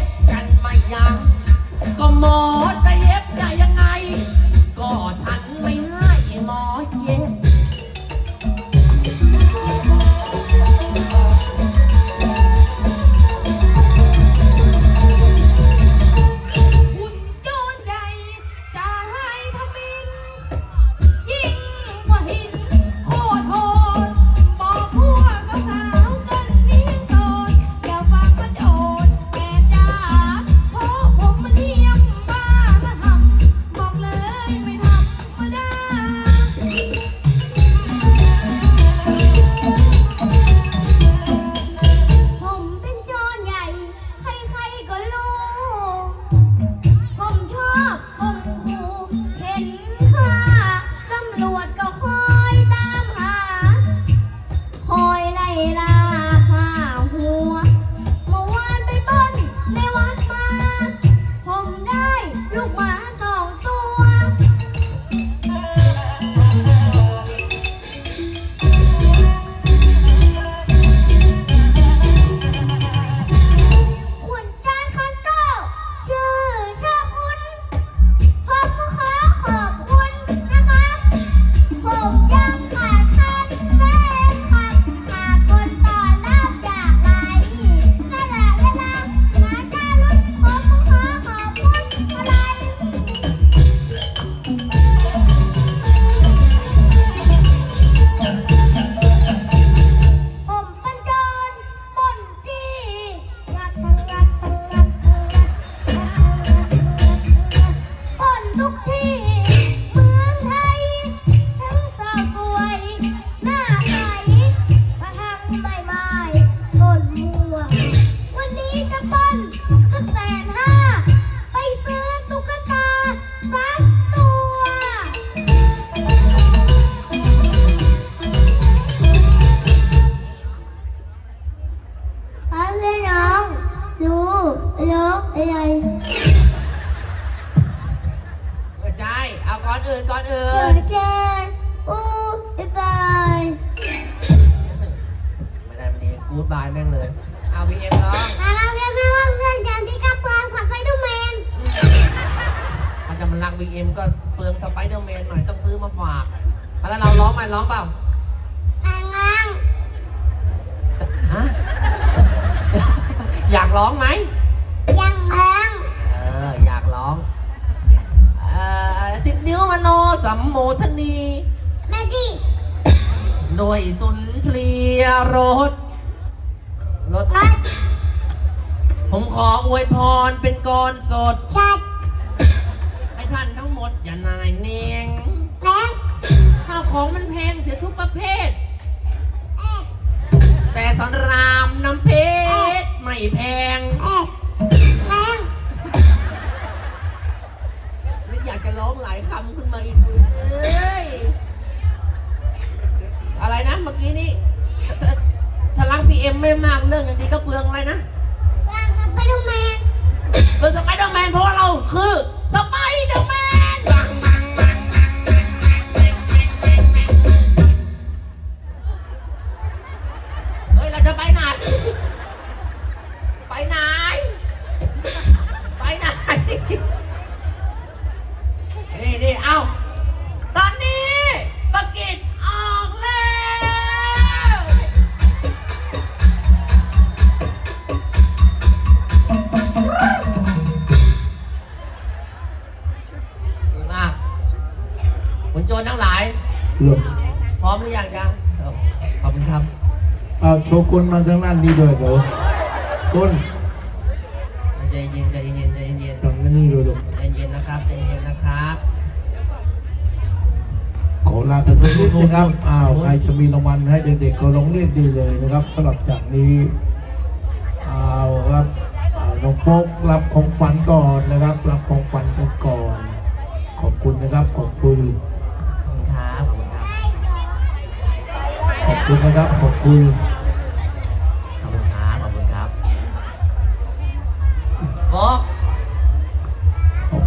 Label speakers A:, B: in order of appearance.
A: บ ลูกอะไร
B: ไม่
C: ใช่ เอาก่อนอื่นก่อนอื่เกินด
A: เจ
C: นอู้บ๊ายบาย
A: ไม่ได้ไม่ดีกูดบายแม่งเลย เอาวีเอ็มร้อง
C: มาเราเรียนไม่ว่าเรื่องอย่างที่กระเปืองสับไฟดูแมน
A: ถ้าจะมันรักวีเอ็มก็เปลืองสไปเดอร์แมนหน่อยต้องซื้อมาฝากเอาแล้วเราร้องไหมร้องเปล่า
C: แต่งงาน
A: ฮะ อยากร้องไหม มโมทนี
C: แม่ดี
A: โดยสุนทรียรถรถ
C: รัด
A: ผมขออวยพรเป็นกรสด
C: ชัด
A: ให้ท่านทั้งหมดอย่านายเนง
C: แรง
A: ข้าวของมันแพงเสียทุกประเภท
C: เอ๊ะ
A: แต่สอนรามน้ำเพชรไม่แพง
C: เอ๊ะแรงา
A: ยคำขึ้นมาอีกเอ้ยอะไรนะเมื่อกี้นี่ถ้าถ้ารักพีเอ็มไม่มากเรื่องอย่างนี้ก็เปลืองอะไรนะ
C: วางสับไฟดูแมน
A: เป็นสไปเดอร์แมนเพราะว่าเราคือสไปเดอร์แมนบังบังบังบังบังบังเฮ้ยเราจะไปไหนไปไหน คุณโจรทั้งหลาย
D: หลบ
A: พร้อมหรือยังยังเอ้าขอบคุณครับ
D: เอาโชกุนมาทางด้านนี้ด้วยเดี๋ยวกุน
A: ใจเย็นใจเย็นใจเย็น
D: ทางนี้ดูดู
A: ใจเย็นนะครับใจเย็นนะครับ
D: ขอลาท่านผู้ชมนะครับอ้าวใครจะมีรางวัลให้เด็กๆก็ลงเล่นดีเลยนะครับสำหรับจากนี้เอาครับอ่าน้องโป๊กรับของขวัญก่อนนะครับ รับของขวัญกันก่อน ขอบคุณนะครับขอบคุณ คุณนะครับขอบคุณ